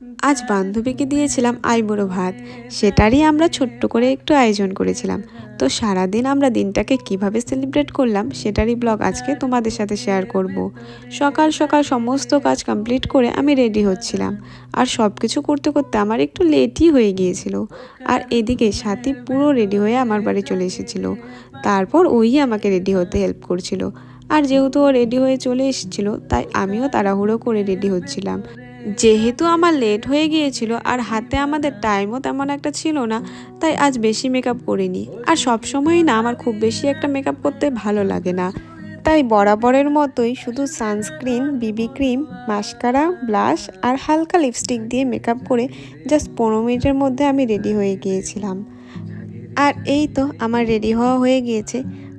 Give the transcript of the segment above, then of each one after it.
আজ বান্ধবীকে দিয়েছিলাম আইবুড়ো ভাত। সেটারই আমরা ছোট্ট করে একটু আয়োজন করেছিলাম। তো সারাদিন আমরা দিনটাকে কীভাবে সেলিব্রেট করলাম, সেটারই ব্লগ আজকে তোমাদের সাথে শেয়ার করব। সকাল সকাল সমস্ত কাজ কমপ্লিট করে আমি রেডি হচ্ছিলাম। আর সব কিছু করতে করতে আমার একটু লেটই হয়ে গিয়েছিল। আর এদিকে সাথী পুরো রেডি হয়ে আমার বাড়ি চলে এসেছিল। তারপর ওই আমাকে রেডি হতে হেল্প করছিল। আর যেহেতু ও রেডি হয়ে চলে এসেছিল, তাই আমিও তাড়াহুড়ো করে রেডি হচ্ছিলাম। যেহেতু আমার লেট হয়ে গিয়েছিল আর হাতে আমাদের টাইমও তেমন একটা ছিল না, তাই আজ বেশি মেকআপ করিনি। আর সব সময়ই না, আমার খুব বেশি একটা মেকআপ করতে ভালো লাগে না। তাই বরাবরের মতোই শুধু সানস্ক্রিন বিবি ক্রিম মাস্কারা ব্লাশ আর হালকা লিপস্টিক দিয়ে মেকআপ করে জাস্ট পনেরো মিনিটের মধ্যে আমি রেডি হয়ে গিয়েছিলাম। আর এই তো আমার রেডি হওয়া হয়ে গিয়েছে।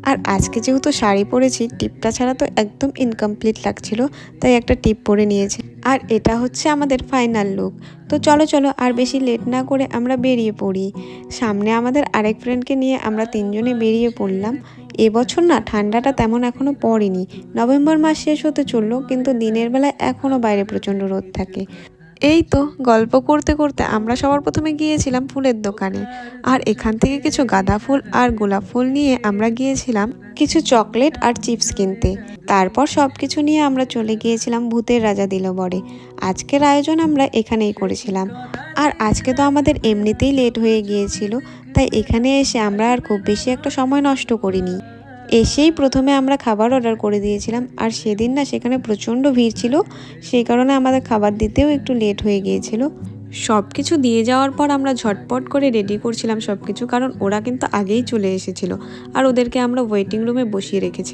আর আজকে যেহেতু শাড়ি পরেছি, টিপটা ছাড়া তো একদম ইনকমপ্লিট লাগছিল, তাই একটা টিপ পরে নিয়েছি। আর এটা হচ্ছে আমাদের ফাইনাল লুক তো চলো চলো, আর বেশি লেট না করে আমরা বেরিয়ে পড়ি। সামনে আমাদের আরেক ফ্রেন্ডকে নিয়ে আমরা তিনজনে বেরিয়ে পড়লাম। এবছর না ঠান্ডাটা তেমন এখনও পড়েনি। নভেম্বর মাস শেষ হতে চলল, কিন্তু দিনের বেলায় এখনও বাইরে প্রচণ্ড রোদ থাকে। এই তো গল্প করতে করতে আমরা সবার প্রথমে গিয়েছিলাম ফুলের দোকানে। আর এখান থেকে কিছু গাঁদা ফুল আর গোলাপ ফুল নিয়ে আমরা গিয়েছিলাম কিছু চকলেট আর চিপস কিনতে। তারপর সব কিছু নিয়ে আমরা চলে গিয়েছিলাম ভূতের রাজা দিল বরে আজকের আয়োজন আমরা এখানেই করেছিলাম। আর আজকে তো আমাদের এমনিতেই লেট হয়ে গিয়েছিল, তাই এখানে এসে আমরা আর খুব বেশি একটা সময় নষ্ট করিনি। এসেই প্রথমে আমরা খাবার অর্ডার করে দিয়েছিলাম। আর সেদিন না সেখানে প্রচণ্ড ভিড় ছিল, সেই কারণে আমাদের খাবার দিতেও একটু লেট হয়ে গিয়েছিল। সব কিছু দিয়ে যাওয়ার পর আমরা ঝটপট করে রেডি করছিলাম সব কিছু কারণ ওরা কিন্তু আগেই চলে এসেছিল। আর ওদেরকে আমরা ওয়েটিং রুমে বসিয়ে রেখেছি।